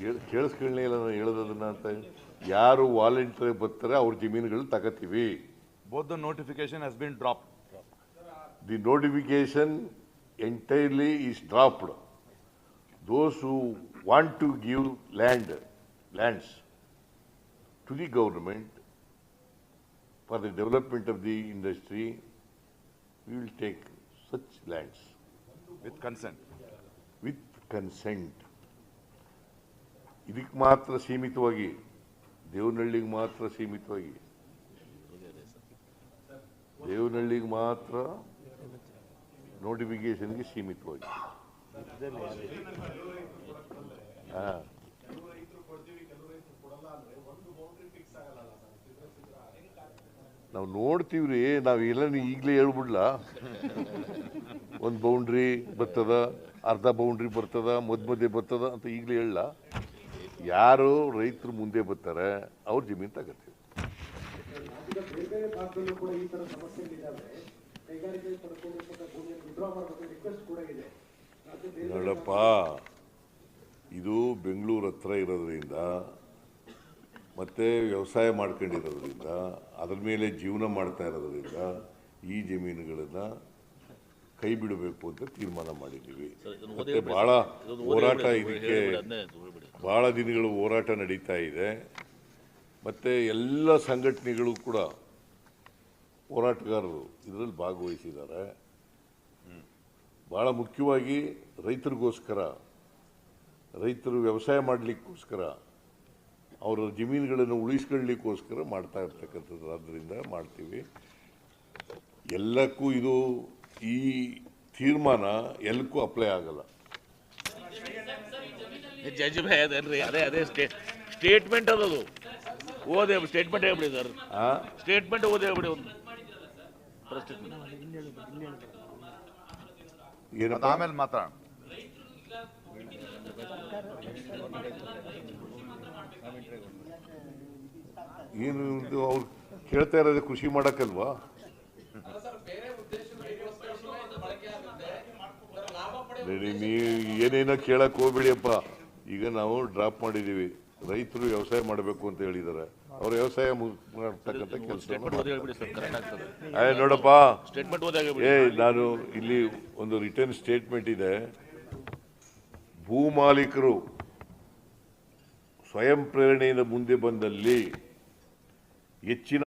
ಕೇಳ್- ಕೇಳಿಸ್ಕೊಳ್ಳೇ ಇಲ್ಲ ನಾನು ಹೇಳೋದನ್ನ ಅಂತ. ಯಾರು ವಾಲಂಟಿಯರ್ ಬರ್ತಾರೆ ಅವ್ರ ಜಮೀನುಗಳು ತಗೋತೀವಿ. Both the notification has been dropped. The notification entirely is dropped those who want to give land lands to the government for the development of the industry we will take such lands With consent. With consent ಇದಕ್ಕೆ ಮಾತ್ರ ಸೀಮಿತವಾಗಿ, ದೇವನಹಳ್ಳಿಗೆ ಮಾತ್ರ ಸೀಮಿತವಾಗಿ. ದೇವನಹಳ್ಳಿಗೆ ಮಾತ್ರ ನೋಟಿಫಿಕೇಶನ್ಗೆ ಸೀಮಿತವಾಗಿ. ಹಾ. ನಾವು ರೀ ನಾವು ಎಲ್ಲ ಈಗಲೇ ಹೇಳ್ಬಿಡ್ಲ. ಒಂದು ಬೌಂಡ್ರಿ ಬರ್ತದ, ಅರ್ಧ ಬೌಂಡ್ರಿ ಬರ್ತದ, ಮಧ್ಯ ಮಧ್ಯೆ ಬರ್ತದ ಅಂತ ಈಗಲೇ ಹೇಳಲ್ಲ ಯಾರು ರೈತರು ಮುಂದೆ ಬರ್ತಾರೆ ಅವ್ರ ಜಮೀನು ತಗೋತೀವಿ. ನೋಡಪ್ಪ ಇದು ಬೆಂಗಳೂರು ಹತ್ರ ಇರೋದ್ರಿಂದ ಮತ್ತೆ ವ್ಯವಸಾಯ ಮಾಡ್ಕೊಂಡಿರೋದ್ರಿಂದ ಅದ್ರ ಮೇಲೆ ಜೀವನ ಮಾಡ್ತಾ ಇರೋದ್ರಿಂದ ಈ ಜಮೀನುಗಳನ್ನ ಕೈ ಬಿಡಬೇಕು ಅಂತ ತೀರ್ಮಾನ ಮಾಡಿದ್ದೀವಿ. ಮತ್ತೆ ಬಹಳ ಹೋರಾಟ ಇದಕ್ಕೆ ಬಹಳ ದಿನಗಳು ಹೋರಾಟ ನಡೀತಾ ಇದೆ. ಮತ್ತೆ ಎಲ್ಲ ಸಂಘಟನೆಗಳು ಕೂಡ ಹೋರಾಟಗಾರರು ಇದರಲ್ಲಿ ಭಾಗವಹಿಸಿದ್ದಾರೆ. ಬಹಳ ಮುಖ್ಯವಾಗಿ ರೈತರಿಗೋಸ್ಕರ ರೈತರು ವ್ಯವಸಾಯ ಮಾಡಲಿಕ್ಕೋಸ್ಕರ ಅವರ ಜಮೀನುಗಳನ್ನು ಉಳಿಸ್ಕೊಳ್ಳಿಕ್ಕೋಸ್ಕರ ಮಾಡ್ತಾ ಇರ್ತಕ್ಕಂಥದ್ದು. ಆದ್ದರಿಂದ ಮಾಡ್ತೀವಿ. ಎಲ್ಲಕ್ಕೂ ಇದು ಈ ತೀರ್ಮಾನ ಎಲ್ಲಕ್ಕೂ ಅಪ್ಲೈ ಆಗಲ್ಲ. ಜಜ್ ಭಯ ಅದೇನ್ರಿ? ಅದೇ ಅದೇ ಸ್ಟೇಟ್ ಸ್ಟೇಟ್ಮೆಂಟ್ ಅದದು. ಓದೇ ಸ್ಟೇಟ್ಮೆಂಟ್ ಹೇಳ್ಬಿಡಿ ಸರ್? ಸ್ಟೇಟ್ಮೆಂಟ್ ಓದೇ ಹೇಳ್ಬಿಡಿ ಒಂದು. ಆಮೇಲೆ ಮಾತ್ರ ಏನು ಇದು ಅವ್ರು ಕೇಳ್ತಾ ಇರೋದೇ ಖುಷಿ ಮಾಡಕ್ಕಲ್ವಾ? ನೀವು ಏನೇನೋ ಕೇಳಕ್ ಹೋಗ್ಬಿಡಿಯಪ್ಪ. ಈಗ ನಾವು ಡ್ರಾಪ್ ಮಾಡಿದೀವಿ. ರೈತರು ವ್ಯವಸಾಯ ಮಾಡಬೇಕು ಅಂತ ಹೇಳಿದಾರೆ. ಅವ್ರ ವ್ಯವಸಾಯ ಮಾಡ್ತಕ್ಕಂಥ ಕೆಲಸ ನೋಡಪ್ಪ. ಏ ನಾನು ಇಲ್ಲಿ ಒಂದು ರಿಟರ್ನ್ ಸ್ಟೇಟ್ಮೆಂಟ್ ಇದೆ. ಭೂಮಾಲೀಕರು ಸ್ವಯಂ ಪ್ರೇರಣೆಯಿಂದ ಮುಂದೆ ಬಂದಲ್ಲಿ ಹೆಚ್ಚಿನ